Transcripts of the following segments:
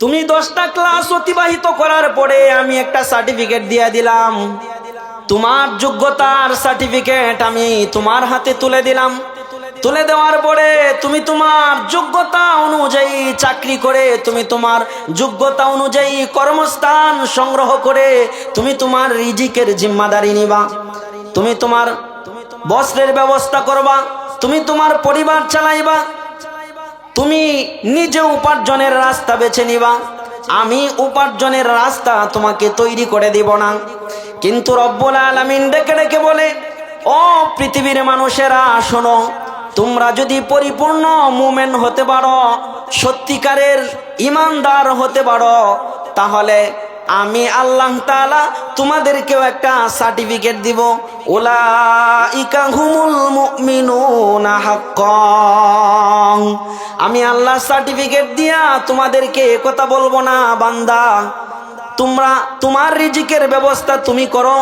তুমি দশটা ক্লাস অতিবাহিত করার পরে আমি একটা সার্টিফিকেট দিয়ে দিলাম। তোমার যোগ্যতার সার্টিফিকেট আমি তোমার হাতে তুলে দিলাম। তুলে দেওয়ার পরে তুমি তোমার যোগ্যতা অনুযায়ী চাকরি করে, তুমি তোমার যোগ্যতা অনুযায়ী কর্মস্থান সংগ্রহ করে, তুমি তোমার রিজিকের জিম্মাদারি নিবা। তুমি তোমার বস্ত্রের ব্যবস্থা করবা। তুমি তোমার পরিবার চালাইবা। তুমি নিজে উপার্জনের রাস্তা বেছে নিবা। আমি উপার্জনের রাস্তা তোমাকে তৈরি করে দিব না। কিন্তু রব্বুল আলামিন ডেকে ডেকে বলে, ও পৃথিবীর মানুষেরা, শোনো, তোমরা যদি পরিপূর্ণ মুমেন হতে পারো, সত্যিকারের ইমানদার হতে পারো, তাহলে আমি আল্লাহ তাআলা তোমাদেরকেও একটা সার্টিফিকেট দিব। ওলা ইকা হুমুল মুমিনুনা হাক্কান আমি আল্লাহ সার্টিফিকেট দিয়া তোমাদেরকে এ কথা বলব না, বান্দা। তোমরা, তোমার রিজিকের ব্যবস্থা তুমি করো।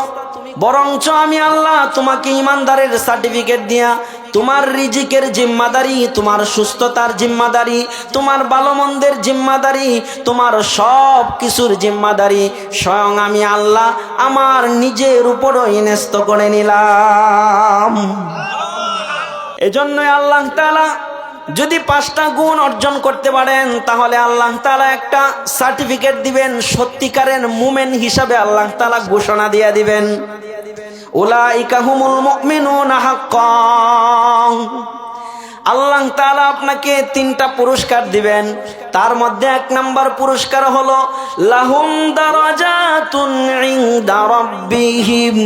বরঞ্চ আমি আল্লাহ তোমাকে ইমানদারের সার্টিফিকেট দিয়া তোমার রিজিকের জিম্মাদারি, তোমার সুস্থতার জিম্মাদারি, তোমার ভালো মন্দের জিম্মাদারি, তোমার সব কিছুর জিম্মাদারি স্বয়ং আমি আল্লাহ আমার নিজের উপরও ইনেস্ত করে নিলাম। এজন্যই আল্লাহ তাআলা যদি পাঁচটা গুণ অর্জন করতে পারেন, তাহলে আল্লাহ তালা একটা সার্টিফিকেট দিবেন, সত্যিকারের মুমেন হিসাবে আল্লাহ তালা ঘোষণা দিয়ে দিবেন। উলাইকা হুমুল মুমিনুনা হাক্কান আল্লাহ তাআলা আপনাকে তিনটা পুরস্কার দিবেন। তার মধ্যে এক নাম্বার পুরস্কার হলো, লাহুম দারাজাতুন ইনদা রাব্বিহিম।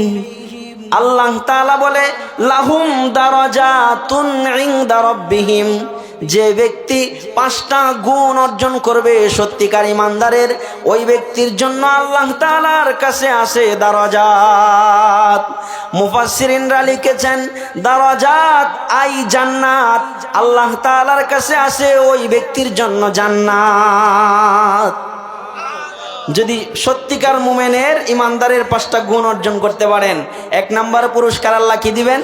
আল্লাহ তাআলা বলে, লাহুম দারাজাতুন ইনদা রাব্বিহিম। যে ব্যক্তি পাঁচটা গুণ অর্জন করবে সত্যিকার ইমানদারের, ওই ব্যক্তির জন্য আল্লাহ তাআলার কাছে আসে দারাজাত। মুফাসসিরিনরা লিখেছেন, দারাজাত আই জান্নাত। আল্লাহ তাআলার কাছে আসে ওই ব্যক্তির জন্য জান্নাত। যদি সত্যিকার মুমেনের ইমানদারের পাঁচটা গুণ অর্জন করতে পারেন, এক নাম্বার পুরস্কার আল্লাহ কি দিবেন?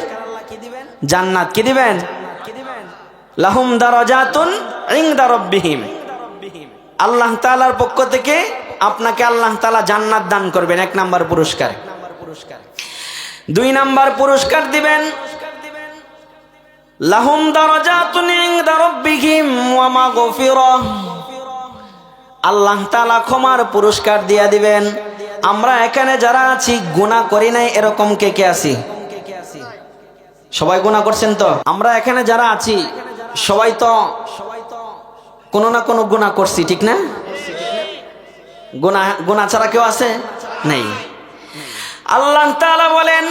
জান্নাত কি দিবেন? লাহুম দারাজাতুন ইনদা রাব্বিহিম। আল্লাহ তাআলার পক্ষ থেকে আপনাকে আল্লাহ তাআলা জান্নাত দান করবেন, এক নাম্বার পুরস্কার। দুই নাম্বার পুরস্কার দিবেন, লাহুম দারাজাতুন ইনদা রাব্বিহিম ওয়া মাগফিরাহ। আল্লাহ তালা ক্ষমার পুরস্কার দিয়া দিবেন। আমরা এখানে যারা আছি গুণা করি নাই, এরকম কে কে আছি? সবাই গুণা করছেন তো? আমরা এখানে যারা আছি, সবাই তো কোনো না কোনো গুণা করছি, ঠিক না? গুণা গুণা ছাড়া কেউ আছে? নেই। আল্লাহ তাআলা বলেন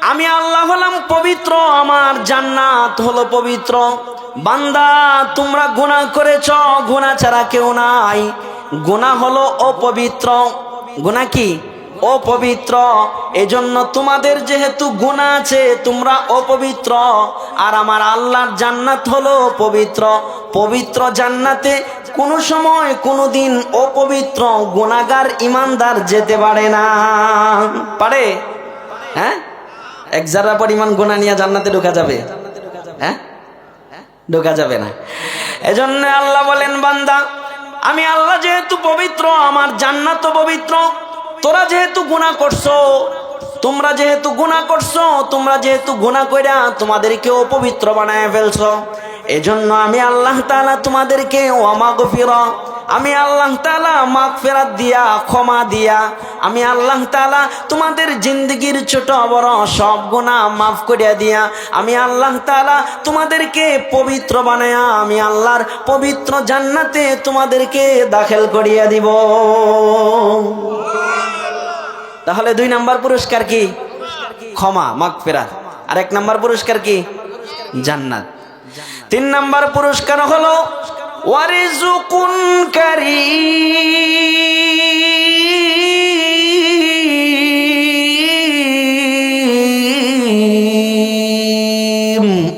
আমি আল্লাহ হলাম পবিত্র, আমার জান্নাত হলো পবিত্র। বান্দা, তোমরা গুনাহ করেছ, গুনাহ ছাড়া কেউ নাই। গুনাহ হলো অপবিত্র। গুণা কি? অপবিত্র। এজন্য তোমাদের যেহেতু গুণা আছে, তোমরা অপবিত্র। আর আমার আল্লাহর জান্নাত হলো পবিত্র। পবিত্র জান্নাতে কোনো সময়, কোনো দিন অপবিত্র গুণাগার ইমানদার যেতে পারে না। পারে? হ্যাঁ? এক যারা পরিমাণ গোনা নিয়ে জান্নাতে ঢোকা যাবে। হ্যাঁ? ঢোকা যাবে না। এজন্য আল্লাহ বলেন, বান্দা, আমি আল্লাহ যেহেতু পবিত্র, আমার জান্নাত পবিত্র, তোরা যেহেতু গুণা করছ, তোমরা যেহেতু গুণা করছ, তোমরা যেহেতু গুণা কইরা তোমাদেরকে অপবিত্র বানায় ফেলছো। এজন্য আমি আল্লাহ তাআলা তোমাদেরকে ওয়ামাগফির আমি আল্লাহ তাআলা মাগফিরাত দিয়া, ক্ষমা দিয়া, আমি আল্লাহ তালা তোমাদের জিন্দগির ছোট বড় সব গুনাহ মাফ করিয়া দিয়া, আমি আল্লাহ তালা তোমাদেরকে পবিত্র বানায়া, আমি আল্লাহর পবিত্র জান্নাতে তোমাদেরকে দাখিল করিয়া দিব। তাহলে দুই নাম্বার পুরস্কার কি? ক্ষমা মাগ ফেরাত আর এক নাম্বার পুরস্কার কি? জান্নাত। তিন নাম্বার পুরস্কার হলো ওয়ারিজুকুন কারীম।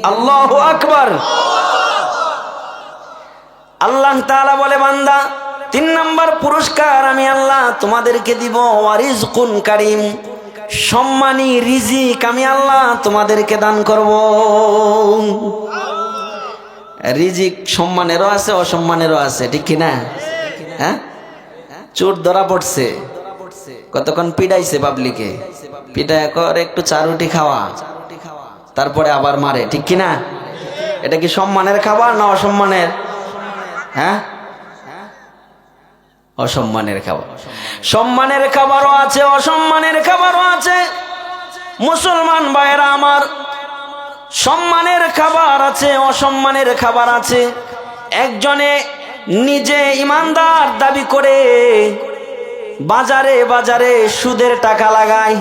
আল্লাহু আকবার। আল্লাহ তাআলা বলে, বান্দা, তিন নাম্বার পুরস্কার আমি আল্লাহ তোমাদেরকে দিব ওয়ারিজ কুন কারিম। সম্মানী রিজিক আমি আল্লাহ তোমাদেরকে দান করব। রিজিক সম্মানেরও আছে, অসম্মানেরও আছে, ঠিক কিনা? হ্যাঁ? চোর ধরা পড়ছে। কতক্ষণ পিডাইছে পাবলিকে? পিডায় কর, একটু চারুটি খাওয়া। তারপরে আবার মারে, ঠিক কি না এটা কি সম্মানের খাবার না অসম্মানের? হ্যাঁ? অসম্মানের খাবার। সম্মানের খাবারও আছে, অসম্মানের খাবারও আছে। মুসলমান ভাইয়েরা আমার সম্মানের খাবার আছে, অসম্মানের খাবার আছে। একজনে নিজে ইমানদার দাবি করে, বাজারে বাজারে সুদের টাকা লাগায়।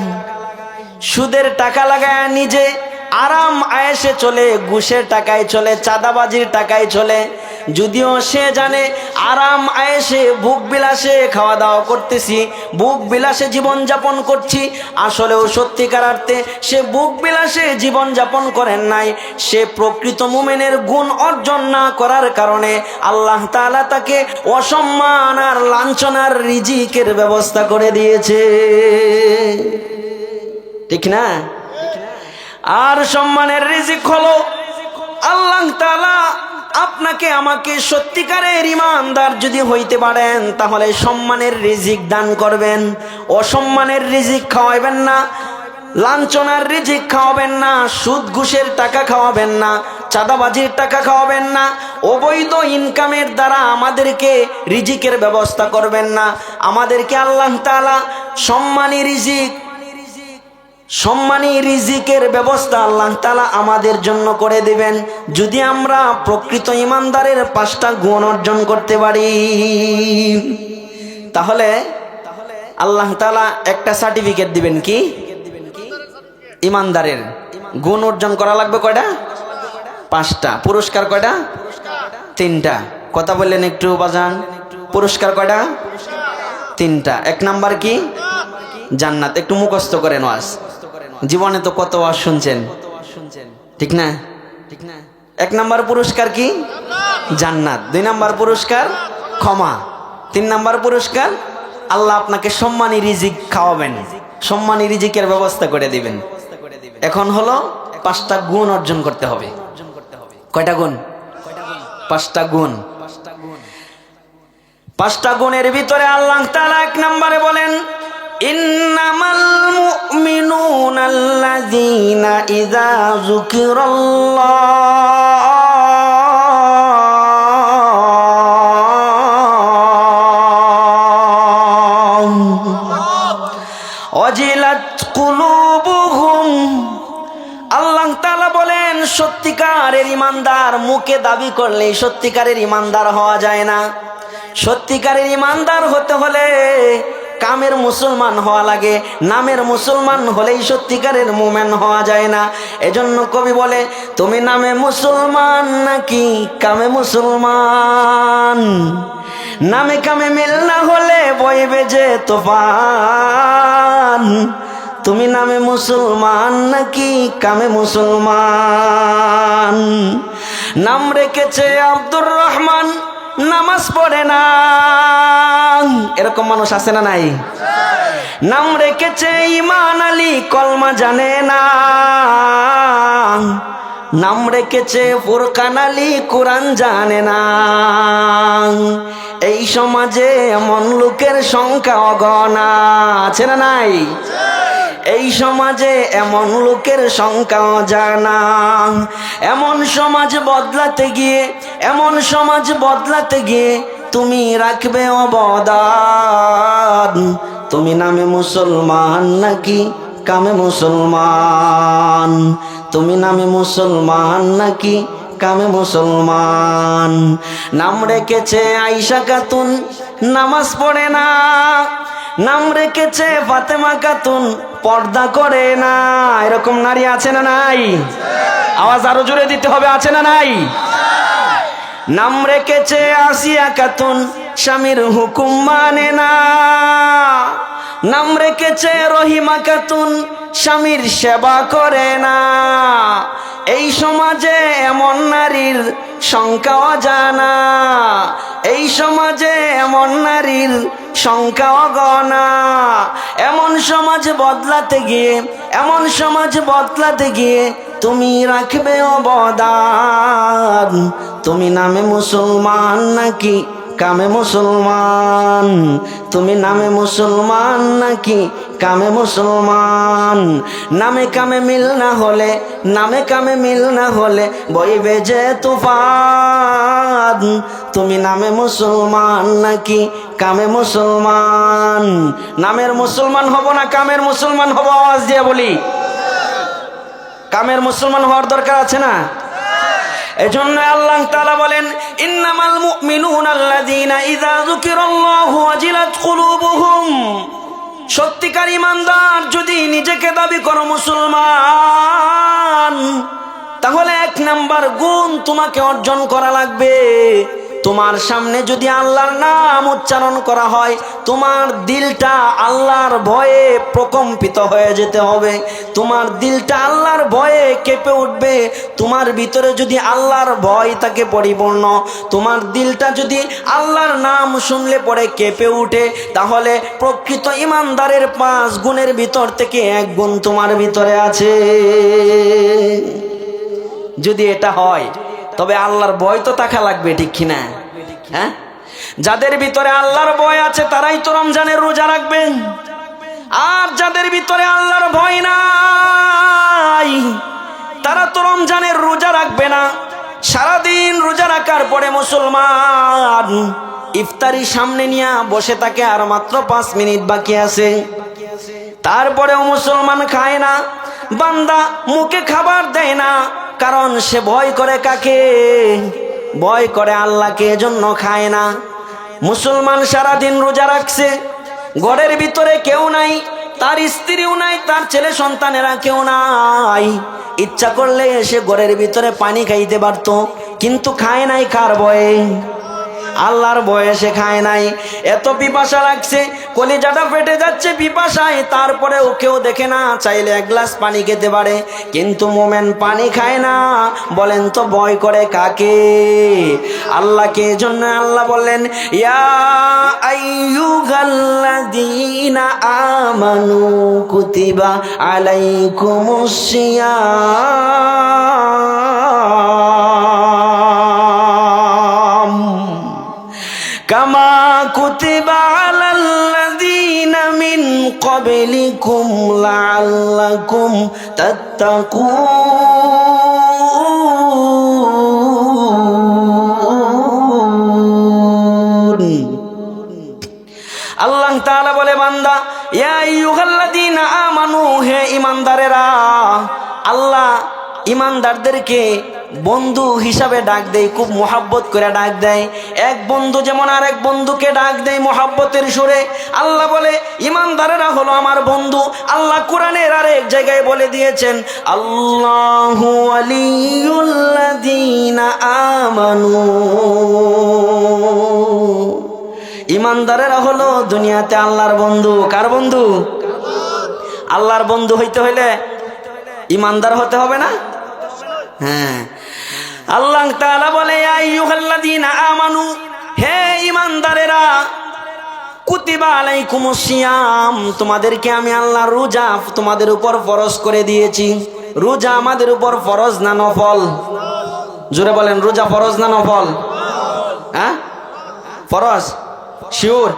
সুদের টাকা লাগায় নিজে আরাম আয়েসে চলে, ঘুষের টাকায় চলে, চাঁদাবাজির টাকায় চলে। যদিও সে জানে, আরাম আয়েসে বুক বিলাসে খাওয়া দাওয়া করতেছি বুক বিলাসে জীবন যাপন করছি। আসলেও সত্যিকার অর্থে সে বুক বিলাসে জীবন যাপন করেন নাই। সে প্রকৃত মুমেনের গুণ অর্জন না করার কারণে আল্লাহ তাআলা তাকে অসম্মান আর লাঞ্ছনার রিজিকের ব্যবস্থা করে দিয়েছে। ঠিক না? আর সম্মানের রিজিক হলো আল্লাহ তালা আপনাকে আমাকে সত্যিকারের ইমানদার যদি হইতে পারেন, তাহলে সম্মানের রিজিক দান করবেন। অসম্মানের রিজিক খাওয়াইবেন না, লাঞ্ছনার রিজিক খাওয়াবেন না, সুদ ঘুষের টাকা খাওয়াবেন না, চাঁদাবাজির টাকা খাওয়াবেন না, অবৈধ ইনকামের দ্বারা আমাদেরকে রিজিকের ব্যবস্থা করবেন না। আমাদেরকে আল্লাহ তালা সম্মানী রিজিক সম্মানী রিজিকের ব্যবস্থা আল্লাহ তালা আমাদের জন্য করে দেবেন। যদি আমরা প্রকৃত ইমানদারের পাঁচটা গুণ অর্জন করতে পারি, তাহলে আল্লাহ তালা একটা সার্টিফিকেট দিবেন কি? ইমানদারের গুণ অর্জন করা লাগবে কয়টা? পাঁচটা। পুরস্কার কয়টা? তিনটা। কথা বললেন একটু, বাজান। পুরস্কার কয়টা? তিনটা। এক নাম্বার কি? জান্নাত। একটু মুখস্থ করেন ওয়াজ জীবনে তো কত ওয়াজ শুনছেন? ঠিক না ঠিক না? এক নাম্বার পুরস্কার কি? জান্নাত। দুই নাম্বার পুরস্কার, ক্ষমা। তিন নাম্বার পুরস্কার, আল্লাহ আপনাকে সম্মানী রিজিক খাওয়াবেন। সম্মানী রিজিকের ব্যবস্থা করে দিবেন। এখন হলো পাঁচটা গুণ অর্জন করতে হবে। কয়টা গুণ? পাঁচটা গুণ। পাঁচটা গুণের ভিতরে আল্লাহ তাআলা এক নম্বরে বলেন ইন্নামাল মুমিনুনা আল্লাযীনা ইযা যুকিরাল্লাহ অজিলাত কুলুবুহুম আল্লাহ তাআলা বলেন, সত্যিকারের ইমানদার মুখে দাবি করলে সত্যিকারের ইমানদার হওয়া যায় না। সত্যিকারের ইমানদার হতে হলে কামের মুসলমান হওয়া লাগে, নামের মুসলমান হলেই সত্যিকারের মুমেন হওয়া যায় না। এজন্য কবি বলে, তুমি নামে মুসলমান নাকি কামে মুসলমান? নামে কামে মিল না হলে বইবে যে তোফান। তুমি নামে মুসলমান নাকি কামে মুসলমান? নাম রেখেছে আব্দুর রহমান। নামাজ পড়ে না। এরকম মানুষ আছে না নাই? নাম রেখেছে ইমান আলী, কলমা জানে না। নাম রেখেছে ফুরকান আলী, কোরআন জানে না। এই সমাজে এমন লোকের সংখ্যা অগণা। আছে না নাই? এই সমাজে এমন লোকের সংখ্যা জানা এমন সমাজ বদলাতে গিয়ে, এমন সমাজ বদলাতে গিয়ে তুমি রাখবে অবদান। তুমি নামে মুসলমান নাকি কামে মুসলমান? তুমি নামে মুসলমান নাকি কামে মুসলমান? নাম রেখেছে আইসা খাতুন, নামাজ পড়ে না। নাম রেখেছে ফাতেমা কাতুন পর্দা করে না। এরকম নারী আছে না নাই? আওয়াজ আরও জুড়ে দিতে হবে, আছে না নাই? নাম রেখেছে আসিয়া কাতুন স্বামীর হুকুম মানে না। নাম রেখেছে রহিমা খাতুন, স্বামীর সেবা করে না। এই সমাজে এমন নারীর সংখ্যাও জানা। এই সমাজে এমন নারীর সংখ্যা অগণা এমন সমাজ বদলাতে গিয়ে, এমন সমাজ বদলাতে গিয়ে তুমি রাখবে অবদান। তুমি নামে মুসলমান নাকি কামে মুসলমান? তুমি নামে মুসলমান নাকি কামে মুসলমান? নামে কামে মিল না হলে, নামে কামে মিল না হলে বইবে যে তুফান। তুমি নামে মুসলমান নাকি কামে মুসলমান? নামের মুসলমান হব না কামের মুসলমান হব আওয়াজ দিয়ে বলি। কামের মুসলমান হওয়ার দরকার আছে না? এজন্য আল্লাহ তাআলা বলেন, ইন্নামাল মুমিনুন আল্লাযীনা ইযা যুকিরাল্লাহু ওয়াজিলাত কুলুবুহুম। সত্যিকার ইমানদার যদি নিজেকে দাবি করো মুসলমান, তাহলে এক নাম্বার গুণ তোমাকে অর্জন করা লাগবে। তোমার সামনে যদি আল্লাহর নাম উচ্চারণ করা হয়, তোমার দিলটা আল্লাহর ভয়ে প্রকম্পিত হয়ে যেতে হবে। তোমার দিলটা আল্লাহর ভয়ে কেঁপে উঠবে। তোমার ভিতরে যদি আল্লাহর ভয় থাকে পরিপূর্ণ, তোমার দিলটা যদি আল্লাহর নাম শুনলে পরে কেঁপে উঠে, তাহলে প্রকৃত ইমানদারের পাঁচ গুণের ভিতর থেকে এক গুণ তোমার ভিতরে আছে। যদি এটা হয় তবে আল্লাহর ভয় তো থাকা লাগবে, ঠিক কিনা? হ্যাঁ? যাদের ভিতরে আল্লাহর ভয় আছে, তারাই তো রমজানের রোজা রাখবেন আর যাদের ভিতরে আল্লাহর ভয় নাই, তারা তো রমজানের রোজা রাখবে না। সারাদিন রোজা রাখার পরে মুসলমান ইফতারি সামনে নিয়ে বসে থাকে, আর মাত্র পাঁচ মিনিট বাকি আছে। তারপরেও মুসলমান খায় না, বান্দা মুখে খাবার দেয় না। কারণ সে ভয় করে কাকে? ভয় করে আল্লাহকে এজন্য খায় না। মুসলমান সারাদিন রোজা রাখছে, ঘরের ভিতরে কেউ নাই, তার স্ত্রীও নাই, তার ছেলে সন্তানেরা কেউ নাই। ইচ্ছা করলে এসে ঘরের ভিতরে পানি খাইতে পারতো, কিন্তু খায় নাই কার ভয়ে? আল্লাহর বয়সে খায় নাই। এত পিপাসা লাগছে, কলিজাটা ফেটে যাচ্ছে পিপাসায় তারপরে ওকেও দেখে না, চাইলে এক গ্লাস পানি খেতে পারে। কিন্তু মোমেন পানি খায় না। বলেন তো ভয় করে কাকে? আল্লাহকে জন্য আল্লাহ বললেন, ইয়া আইয়ুহাল্লাযীনা আমানু কুতিবা كتب على الذين من قبلكم لعلكم تتقون আল্লাহ তাআলা বলে বান্দা ইয়া আইয়ুহাল্লাযীনা আমানু হে ঈমানদারেরা আল্লাহ ঈমানদারদেরকে বন্ধু হিসাবে ডাক দেয়, খুব মোহাব্বত করে ডাক দেয়। এক বন্ধু যেমন আর এক বন্ধুকে ডাক দেয় মোহাব্বতের সুরে। আল্লাহ বলে, ইমানদারেরা হলো আমার বন্ধু। আল্লাহ কোরআনের আর এক জায়গায় বলে দিয়েছেন, আল্লাহু আমানু। ইমানদারেরা হলো দুনিয়াতে আল্লাহর বন্ধু। কার বন্ধু? আল্লাহর বন্ধু হইতে হইলে ইমানদার হতে হবে না? হ্যাঁ। আল্লাহ তাআলা বলে, "ইয়া আইয়ুহাল্লাযীনা আমানু, হে ইমানদারেরা কুতিবা আলাইকুমুস সিয়াম, তোমাদেরকে আমি আল্লাহ রোজা তোমাদের উপর ফরজ করে দিয়েছি। রোজা আমাদের উপর ফরজ না নফল? জোরে বলেন, রোজা ফরজ না নফল? হ্যাঁ? ফরজ? শিওর?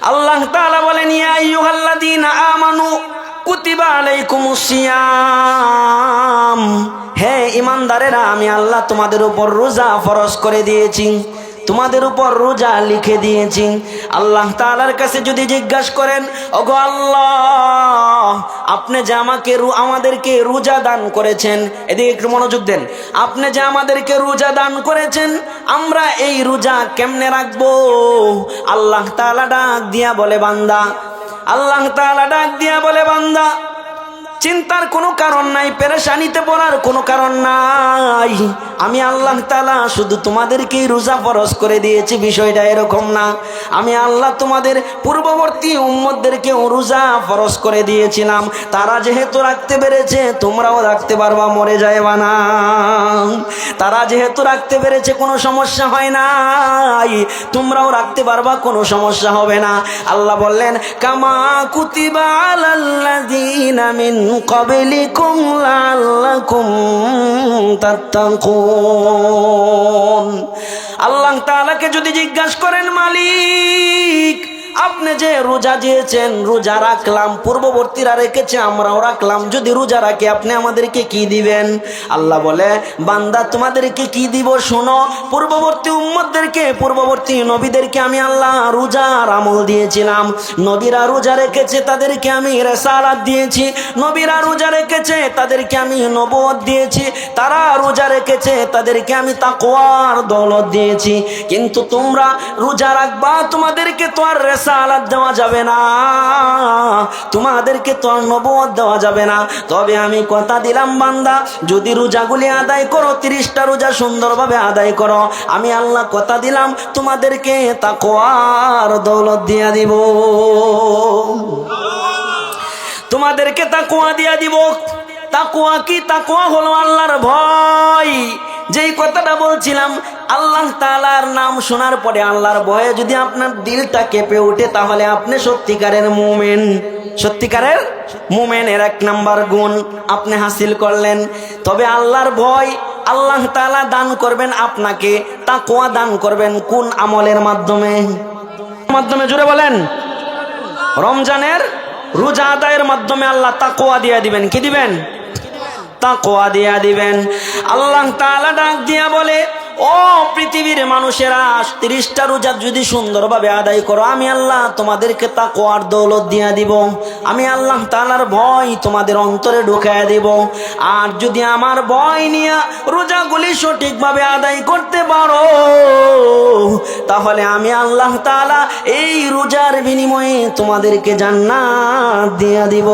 আল্লাহ তাআলা বলেন, ইয়া আইয়ুহাল্লাযীনা আমানু, কুতিবা আলাইকুমুস সিয়াম। হে ইমানদারেরা, আমি আল্লাহ তোমাদের উপর রোজা ফরজ করে দিয়েছি। তোমাদের উপর রোজা লিখে দিয়েছি। আল্লাহ তাআলার কাছে যদি জিজ্ঞাসা করেন, ওগো আল্লাহ, আপনি যে আমাকে আমাদেরকে রোজা দান করেছেন। এদিকে একটু মনোযোগ দেন। আপনি যে আমাদেরকে রোজা দান করেছেন, আমরা এই রোজা কেমনে রাখব? আল্লাহ তাআলা ডাক দিয়া বলে, বান্দা। আল্লাহ তাআলা ডাক দিয়া বলে, বান্দা চিন্তার কোনো কারণ নাই, পেরেশানিতে পড়ার কোনো কারণ নাই। আমি আল্লাহ তালা শুধু তোমাদেরকে রোজা ফরজ করে দিয়েছি, বিষয়টা এরকম না। আমি আল্লাহ তোমাদের পূর্ববর্তী উম্মদদেরকেও রোজা ফরজ করে দিয়েছিলাম। তারা যেহেতু রাখতে পেরেছে, তোমরাও রাখতে পারবা, মরে যায়বা না। তারা যেহেতু রাখতে পেরেছে, কোনো সমস্যা হয় নাই। তোমরাও রাখতে পারবা, কোনো সমস্যা হবে না। আল্লাহ বললেন, কামা কুতিবা আলাল্লাযীনা মিন قبلكم لعلكم تتقون আল্লাহ তাআলাকে যদি জিজ্ঞাসা করেন মালিক আপনি যে রোজা দিয়েছেন, রোজা রাখলাম, পূর্ববর্তীরা রেখেছে, আমরাও রাখলাম। যদি রোজা রাখে, আপনি আমাদেরকে কি দিবেন? আল্লাহ বলে, বান্দা, তোমাদেরকে কি দিব শোনো? পূর্ববর্তী উম্মতদেরকে, পূর্ববর্তী নবীদেরকে আমি আল্লাহ রোজার আমল দিয়েছিলাম। নবীরা রোজা রেখেছে, তাদেরকে আমি রেসালাত দিয়েছি। নবীরা রোজা রেখেছে, তাদেরকে আমি নবদ দিয়েছি। তারা রোজা রেখেছে, তাদেরকে আমি তাকওয়ার দৌলত দিয়েছি। কিন্তু তোমরা রোজা রাখবা, তোমাদেরকে তো আর রেসালাত দেওয়া যাবে না। তোমাদেরকে তো নবদ দেওয়া যাবে না। তবে আমি কথা দিলাম, বান্দা, যদি রোজাগুলি আদায় করো, তিরিশটা রোজা সুন্দরভাবে আদায় করো, আমি আল্লাহ কথা দিলাম, তোমাদেরকে তাকওয়ার দৌলত দিয়া দিব। তোমাদেরকে তাকুয়া দিয়া দিব। তাকুয়া কি? তাকুয়া হলো আল্লাহর ভয়। যেই কথাটা বলছিলাম, আল্লাহ তালার নাম শোনার পরে আল্লাহর ভয়ে যদি আপনার দিলটা কেঁপে ওঠে, তাহলে আপনি সত্যিকারের মুমেন। সত্যিকারের মুমেনের এক নাম্বার গুণ আপনি হাসিল করলেন। তবে আল্লাহর ভয় আল্লাহ তালা দান করবেন আপনাকে তাকুয়া দান করবেন কোন আমলের মাধ্যমে? মাধ্যমে জুড়ে বলেন। রমজানের রোজা আদায়ের মাধ্যমে আল্লাহ তাকোয়া দিয়ে দিবেন। কি দিবেন? তাকোয়া দিয়া দিবেন। আল্লাহ তাআলা ডাক দিয়া বলে, ও পৃথিবীর মানুষেরা, তিরিশটা রোজা যদি সুন্দরভাবে আদায় করো, আমি আল্লাহ তোমাদেরকে তাকোয়ার দৌলত দিয়া দিব। আমি আল্লাহ তালার ভয় তোমাদের অন্তরে ঢুকাইয়া দিব। আর যদি আমার ভয় নিয়ে রোজাগুলি সঠিকভাবে আদায় করতে পারো, তাহলে আমি আল্লাহ তাআলা এই রোজার বিনিময়ে তোমাদেরকে জান্নাত দিয়া দিব।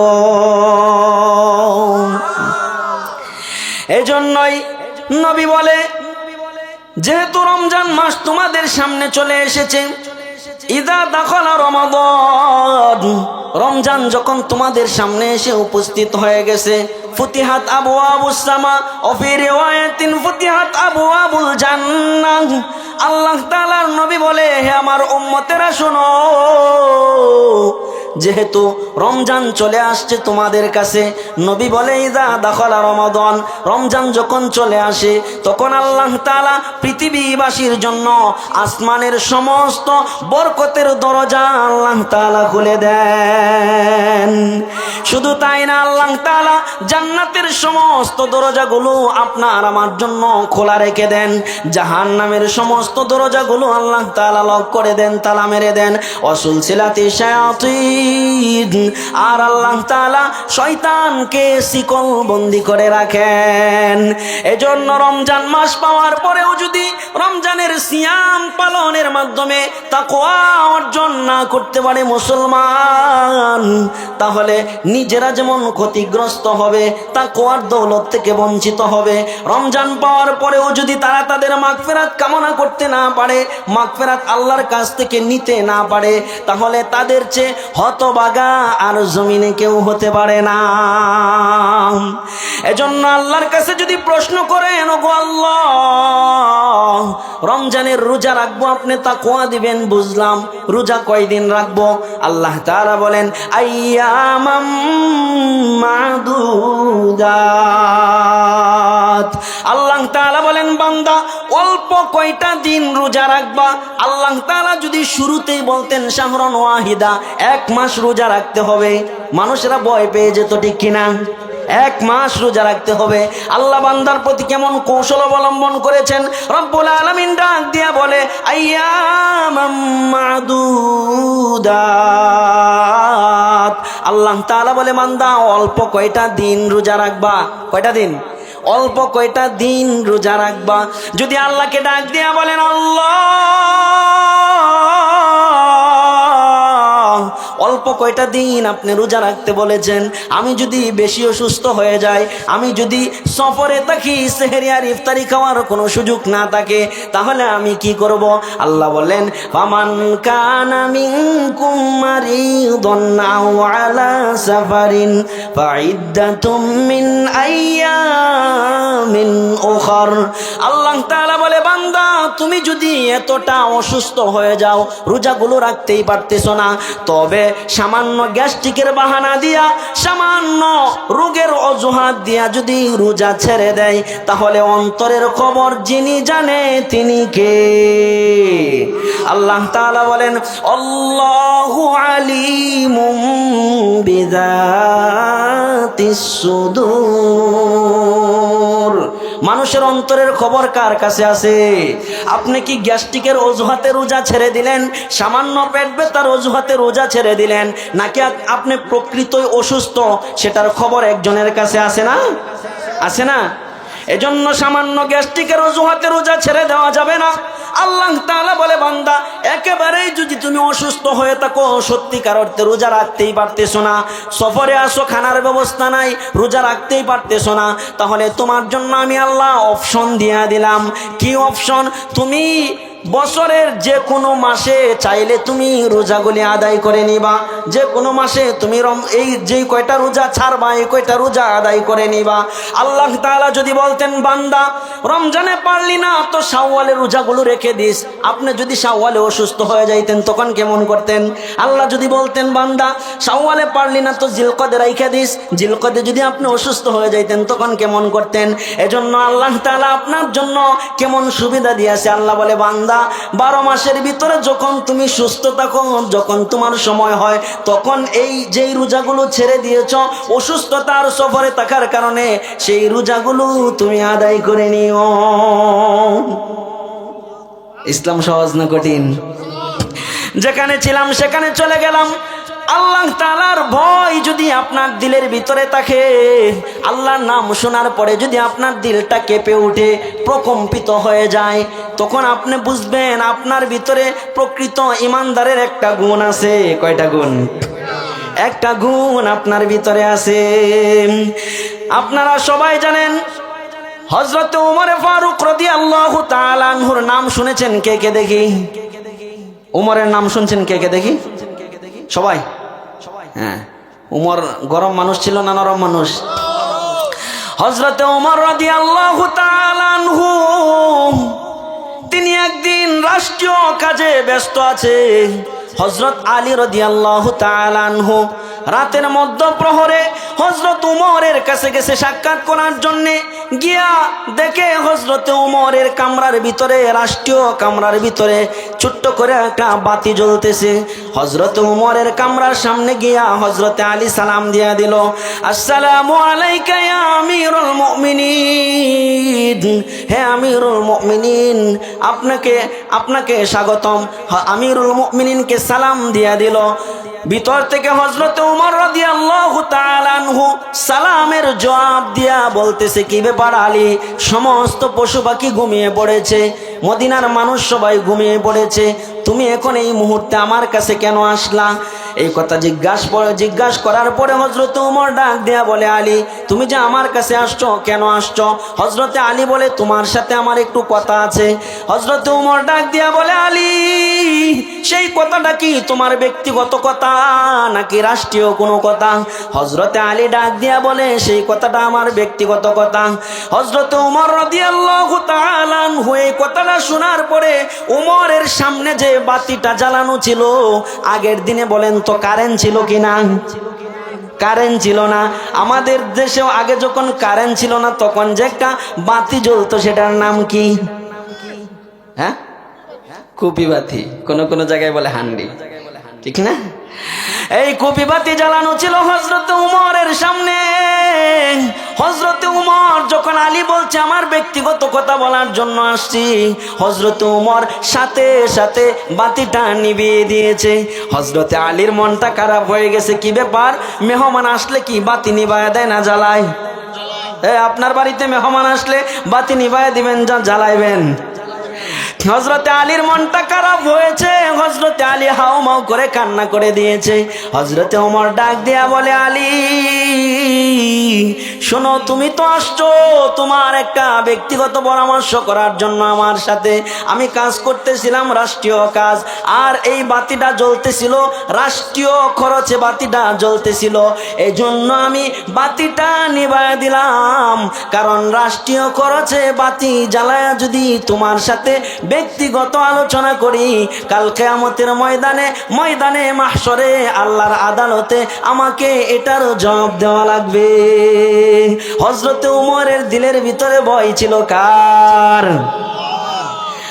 এজন্যই নবী বলে, যেহেতু রমজান মাস তোমাদের সামনে চলে এসেছে, ইদা দাখলা রমাদান, রমজান যখন তোমাদের সামনে এসে উপস্থিত হয়ে গেছে, ফুতিহাত আবু আবুস সামা অফি রিওয়ায়াতিন ফুতিহাত আবু আবুল জান্নাহ, আল্লাহ তাআলার নবী বলে, হে আমার উম্মতেরা শোনো যেহেতু রমজান চলে আসছে তোমাদের কাছে, নবী বলে ইদা দাখলা রমাদান। রমজান যখন চলে আসে, তখন আল্লাহ তালা পৃথিবীবাসীর জন্য আসমানের সমস্ত বরকতের দরজা আল্লাহ তাআলা খুলে দেন। শুধু তাই না, আল্লাহ তালা জান্নাতের সমস্ত দরজাগুলো আপনার আমার জন্য খোলা রেখে দেন। জাহান্নামের সমস্ত দরজাগুলো আল্লাহ তালা লক করে দেন, তালা মেরে দেন। অসুল সিলাতি শায়াতিন আর আল্লাহ তালা শয়তানকে শিকল বন্দি করে রাখেন। এজন্য রমজান মাস পাওয়ার পরেও যদি রমজানের সিয়াম পালনের মাধ্যমে তাকওয়া অর্জন না করতে পারে মুসলমান। তাহলে নিজেরা যেমন ক্ষতিগ্রস্ত হবে, তাকওয়ার দৌলত থেকে বঞ্চিত হবে। রমজান পাওয়ার পরেও যদি তারা তাদের মাগফেরাত কামনা করতে না পারে, মাগফেরাত আল্লাহর কাছ থেকে নিতে না পারে, তাহলে তাদের চেয়ে হতবাগা আর জমিনে কেউ হতে পারে না। এজন্য আল্লাহর কাছে যদি প্রশ্ন করেন, ওগো আল্লাহ রমজানের রোজা রাখব, আপনি তা কোয়া দিবেন, বুঝলাম। রোজা কয়দিন রাখব? আল্লাহ তারা বলেন আল্লাহ তাআলা বলেন, বান্দা, অল্প কয়টা দিন রোজা রাখবা। আল্লাহ তাআলা যদি শুরুতেই বলতেন, শাহরন ওয়াহিদা, এক মাস রোজা রাখতে হবে। মানুষেরা ভয় পেয়ে যেত, ঠিক কিনা? এক মাস রোজা রাখতে হবে। আল্লাহ বান্দার প্রতি কেমন কৌশল অবলম্বন করেছেন? রব্বুল আলামিন ডাক দিয়া বলে আল্লাহ তাআলা বলে মান্দা অল্প কয়টা দিন রোজা রাখবা? কয়টা দিন? অল্প কয়টা দিন রোজা রাখবা। যদি আল্লাহকে ডাক দিয়া বলেন, আল্লাহ অল্প কয়টা দিন আপনি রোজা রাখতে বলেছেন, আমি যদি বেশি অসুস্থ হয়ে যাই, আমি যদি সফরে থাকি, সেহেরি আর ইফতারি খাওয়ার কোনো সুযোগ না থাকে, তাহলে আমি কি করব? আল্লাহ বলেন, ফামান কানা আও আলা সাফারিন মিন আল্লাহ তাআলা বলে, বান্দা তুমি যদি এতটা অসুস্থ হয়ে যাও, রোজাগুলো রাখতেই পারতেছো না। তবে সামান্য গ্যাস্ট্রিকের বাহানা দিয়া, সামান্য রোগের অজুহাত দিয়া যদি রোজা ছেড়ে দেয়, তাহলে অন্তরের খবর যিনি জানে তিনি কে? আল্লাহ তাআলা বলেন, আল্লাহু আলিমুম বিযাতিস সুদূর। মানুষের অন্তরের খবর কার কাছে আছে? আপনি কি গ্যাস্ট্রিকের অজুহাতে রোজা ছেড়ে দিলেন? সামান্য পেট ব্যথার অজুহাতে রোজা ছেড়ে দিলেন? নাকি আপনি প্রকৃতই অসুস্থ? সেটার খবর একজনের কাছে আছে না? আছে না? এজন্য সামান্য গ্যাস্ট্রিকের অজুহাতে রোজা ছেড়ে দেওয়া যাবে না। আল্লাহ তাহলে বলে, বান্দা, একেবারেই যদি তুমি অসুস্থ হয়ে থাকো, সত্যিকার অর্থে রোজা রাখতেই পারতেছো না। সফরে আসো, খানার ব্যবস্থা নাই, রোজা রাখতেই পারতেছো না। তাহলে তোমার জন্য আমি আল্লাহ অপশন দিয়ে দিলাম। কি অপশন তুমি বছরের যে কোনো মাসে চাইলে তুমি রোজাগুলি আদায় করে নিবা। যে কোনো মাসে তুমি এই যে কয়টা রোজা ছাড়বা, এই কয়টা রোজা আদায় করে নিবা। আল্লাহ তাআলা যদি বলতেন, বান্দা, রমজানে পারলি না, তো শাওয়ালের রোজাগুলো রেখে দিস। আপনি যদি শাওয়ালে অসুস্থ হয়ে যাইতেন, তখন কেমন করতেন? আল্লাহ যদি বলতেন, বান্দা, শাওয়ালে পারলি না, তো জিলকদে রেখে দিস। জিলকদে যদি আপনি অসুস্থ হয়ে যাইতেন, তখন কেমন করতেন? এজন্য আল্লাহ তাআলা আপনার জন্য কেমন সুবিধা দিয়েছে। আল্লাহ বলে, বান্দা বারো মাসের ভিতরে যখন তুমি সুস্থ থাকো, যখন তোমার সময় হয়, তখন এই যেই রোজাগুলো ছেড়ে দিয়েছ অসুস্থতার সফরে থাকার কারণে সেই রোজাগুলো তুমি আদায় করে নিও। ইসলাম সহজ না কঠিন? যেখানে ছিলাম সেখানে চলে গেলাম। আল্লাহ তালার ভয় যদি আপনার দিলের ভিতরে থাকে, আল্লাহর নাম শোনার পরে যদি আপনার দিলটা কেঁপে উঠে, প্রকম্পিত হয়ে যায়, তখন আপনি বুঝবেন আপনার ভিতরে প্রকৃত ইমানদারের একটা গুণ আছে। কয়টা গুণ? একটা গুণ আপনার ভিতরে আছে। আপনারা সবাই জানেন হজরত উমরে ফারুক রদি আল্লাহ তালানহুর নাম শুনেছেন কে কে দেখি? উমরের নাম শুনছেন কে কে দেখি? সবাই। হ্যাঁ। উমর গরম মানুষ ছিল না নরম মানুষ? হজরতে উমর রদি আল্লাহ তিনি একদিন রাষ্ট্রীয় কাজে ব্যস্ত আছে। হজরত আলী রদি আল্লাহ তালানহু রাতের মধ্য প্রহরে হজরত উমরের কাছে গেছে সাক্ষাৎ করার জন্যে গিয়া দেখে হজরত উমরের কামরার ভিতরে, রাষ্ট্রীয় কামরার ভিতরে ছোট্ট করে একটা বাতি জ্বলতেছে। হজরত উমরের কামরার সামনে গিয়া হজরত আলী সালাম দিয়া দিল, আসসালামু আলাইকা আমিরুল মুমিনিন। হে আমিরুল মুমিনিন, আপনাকে আপনাকে স্বাগতম। আমিরুল মুমিনিনকে সালাম দিয়া দিল ভিতর থেকে হজরত উমর রদি আল্লাহ তালানহু সালামের জবাব দিয়া বলতেছে, কি ব্যাপার আলী? সমস্ত পশু পাখি ঘুমিয়ে পড়েছে, মদিনার মানুষ সবাই ঘুমিয়ে পড়েছে। তুমি এখন এই মুহূর্তে আমার কাছে কেন আসলা? এই কথা জিজ্ঞাসা জিজ্ঞাসা করার পরে হজরত উমর ডাক দেয়া বলে, আলী, তুমি যে আমার কাছে আসছো, কেন আসছো? হজরতে আলী বলে, তোমার সাথে আমার একটু কথা আছে। হজরত উমর ডাক দিয়া বলে, আলী, সেই কথাটা কি? তোমার ব্যক্তিগত কথা নাকি রাষ্ট্রীয় কোনো কথা? হজরতে আলী ডাক দিয়া বলে, সেই কথাটা আমার ব্যক্তিগত কথা। হজরত উমর রাদিয়াল্লাহু তাআলা আনহু এই কথাটা শোনার পরে উমরের সামনে যে বাতিটা জ্বালানো ছিল, আগের দিনে বলেন কারেন্ট ছিল কিনা? কারেন্ট ছিল না। আমাদের দেশেও আগে যখন কারেন্ট ছিল না, তখন যে একটা বাতি জ্বলতো, সেটার নাম কি? হ্যাঁ? কুপি বাতি কোনো কোনো জায়গায় বলে হান্ডি। ঠিক না? এই কুপি বাতি জ্বালানো ছিল হজরত উমরের সামনে। হজরত উমর যখন আলী বলছে, আমার ব্যক্তিগত কথা বলার জন্য আসছি। হজরত উমর সাথে সাথে বাতিটা নিভিয়ে দিয়েছে। হজরতে আলীর মনটা খারাপ হয়ে গেছে। কি ব্যাপার? মেহমান আসলে কি বাতি নিভায়া দেয় না জ্বালায়? আপনার বাড়িতে মেহমান আসলে বাতি নিভায়া দিবেন যা জ্বালাইবেন? হজরতে আলীর মনটা খারাপ হয়েছে। হজরতে আলী হাও মাও করে কান্না করে দিয়েছে। হজরতে ওমর ডাক দিয়া বলে, আলী, শোনো, তুমি তো আসছো। তোমার একটা ব্যক্তিগত পরামর্শ করার জন্য আমার সাথে। আমি কাজ করতেছিলাম রাষ্ট্রীয় কাজ, আর এই বাতিটা জ্বলতেছিল। রাষ্ট্রীয় খরচে বাতিটা জ্বলতেছিল। এই জন্য আমি বাতিটা নিভায় দিলাম। কারণ রাষ্ট্রীয় খরচে বাতি জ্বালায়া যদি তোমার সাথে ব্যক্তিগত আলোচনা করি। কাল কেয়ামতের ময়দানে ময়দানে মাহসরে আল্লাহর আদালতে আমাকে এটার জবাব দেওয়া লাগবে। হজরতে উমরের দিলের ভিতরে ভয় ছিল কার?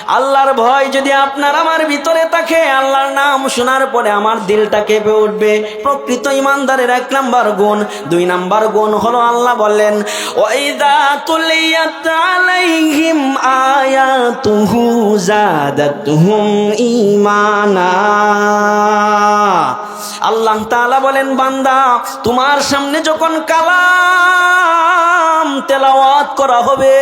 আল্লাহর ভয় যদি আপনার আমার ভিতরে থাকে, আল্লাহর নাম শোনার পরে আমার দিলটা কেঁপে উঠবে। প্রকৃত ইমানদারের এক নাম্বার গুণ। দুই নাম্বার গুণ হলো আল্লাহ জাদাতুহুম ঈমানা। আল্লাহ তাআলা বলেন, বান্দা, তোমার সামনে যখন কালাম তেলাওয়াত করা হবে,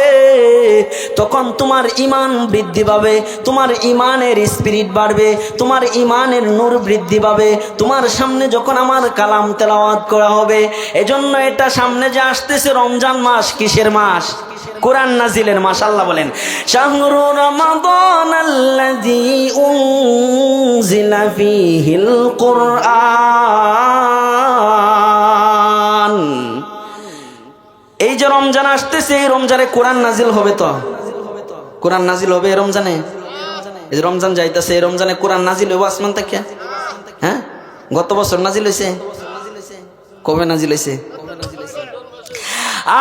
তখন তোমার ইমান বৃদ্ধি পাবে, তোমার ইমানের স্পিরিট বাড়বে, তোমার ইমানের নূর বৃদ্ধি পাবে, তোমার সামনে যখন আমার কালাম তেলাওয়াত করা হবে, এজন্য এটা সামনে যে আসতেছে রমজান মাস, কিসের মাস? কোরআন নাজিলের মাস, আল্লাহ বলেন শাহরু রমাদান এই যে রমজান আসতেছে, এই রমজানে কোরআন নাজিল হবে তো? কোরআন নাজিল হবে এই রমজানে? এই রমজান যাইতেছে, এই রমজানে কোরআন নাজিল হবে আসমান থেকে? হ্যাঁ? গত বছর নাজিল হয়েছে কবে নাজিল হয়েছে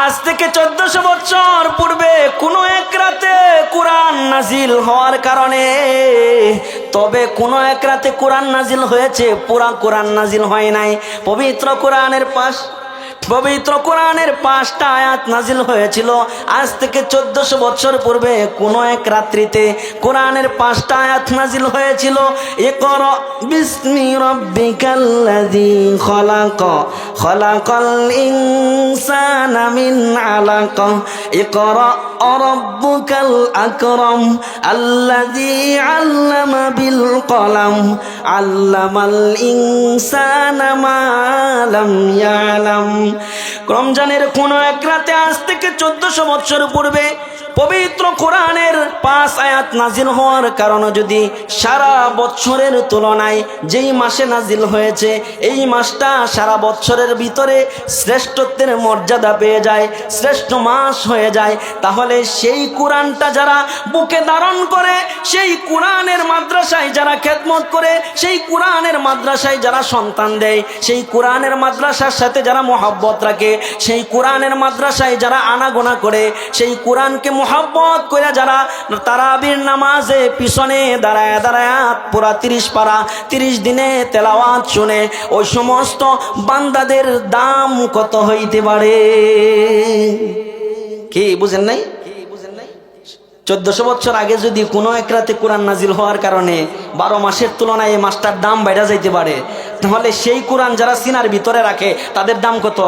আজ থেকে চোদ্দশো বছর পূর্বে কোনো এক রাতে কোরআন নাজিল হওয়ার কারণে, তবে কোনো এক রাতে কোরআন নাজিল হয়েছে, পুরা কোরআন নাজিল হয় নাই, পবিত্র কোরআনের পাশ পবিত্র কোরআনের পাঁচটা আয়াত নাজিল হয়েছিল। আজ থেকে চোদ্দশো বছর পূর্বে কোনো এক রাত্রিতে কোরআনের পাঁচটা আয়াত নাজিল হয়েছিল। একর বিস্মি রব্বিকাল্লাযী খলাক। খলাকাল ইনসানা মিন আলাক। ইকরা রব্বুকাল আকরাম। আল্লাযী আল্লামা বিল কলাম। আল্লামাল ইনসানা মা লাম ইয়ালাম। রমজানের কোন এক রাতে আজ থেকে চোদ্দশো বৎসর পূর্বে পবিত্র কোরআনের পাঁচ আয়াত নাজিল হওয়ার কারণে যদি সারা বছরের তুলনায় যেই মাসে নাজিল হয়েছে, এই মাসটা সারা বছরের ভিতরে শ্রেষ্ঠত্বের মর্যাদা পেয়ে যায়, শ্রেষ্ঠ মাস হয়ে যায়, তাহলে সেই কোরআনটা যারা বুকে ধারণ করে, সেই কোরআনের মাদ্রাসায় যারা খেদমত করে, সেই কোরআনের মাদ্রাসায় যারা সন্তান দেয়, সেই কোরআনের মাদ্রাসার সাথে যারা মহাব্বত রাখে, সেই কোরআনের মাদ্রাসায় যারা আনাগোনা করে, সেই কোরআনকে মহাব্বত করে যারা তারাবির নামাজে পিছনে দাঁড়ায় দাঁড়ায় পুরা তিরিশ পারা, তিরিশ দিনে তেলাওয়াত শুনে, ওই সমস্ত বান্দাদের দাম কত হইতে পারে? কি, বুঝেন নাই? চোদ্দশো বছর আগে যদি কোনো এক রাতে কোরআন নাজিল হওয়ার কারণে বারো মাসের তুলনায় এই মাসটার দাম বাইরে যাইতে পারে, তাহলে সেই কোরআন যারা সিনার ভিতরে রাখে, তাদের দাম কত?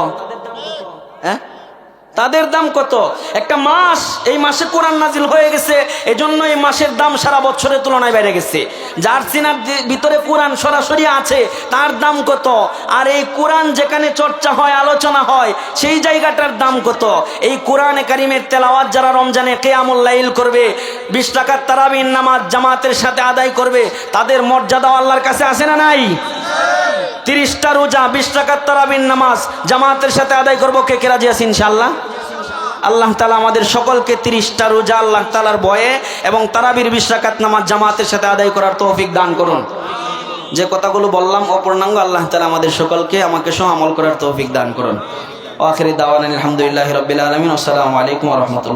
তাদের দাম কত? একটা মাস, এই মাসে কোরআন নাজিল হয়ে গেছে, এজন্য এই মাসের দাম সারা বছরের তুলনায় বেড়ে গেছে। যার সিনার ভিতরে কোরআন সরাসরি আছে, তার দাম কত? আর এই কোরআন যেখানে চর্চা হয়, আলোচনা হয়, সেই জায়গাটার দাম কত? এই কোরআনে কারিমের তেলাওয়াত যারা রমজানে কেয়ামুল লাইল করবে, বিশ টাকার তারাবিন নামাজ জামাতের সাথে আদায় করবে, তাদের মর্যাদা আল্লাহর কাছে আসে না নাই? তিরিশটা রোজা, বিশ টাকার তারাবিন নামাজ জামাতের সাথে আদায় করব, কে কে রাজি আছে ইনশাল্লাহ আল্লাহ তালা আমাদের সকলকে তিরিশটা রোজা আল্লাহ তালার বয়ে এবং তারাবির বিশ্বাকাত নামাজ জামাতের সাথে আদায় করার তৌফিক দান করুন। যে কথাগুলো বললাম অপূর্ণাঙ্গ, আল্লাহ তালা আমাদের সকলকে আমাকে সহ আমল করার তৌফিক দান করুন। আখির দাওয়ান আলহামদুলিল্লাহ রবিল আলমিন। আসসালামু আলাইকুম রহমতুল্লাহ।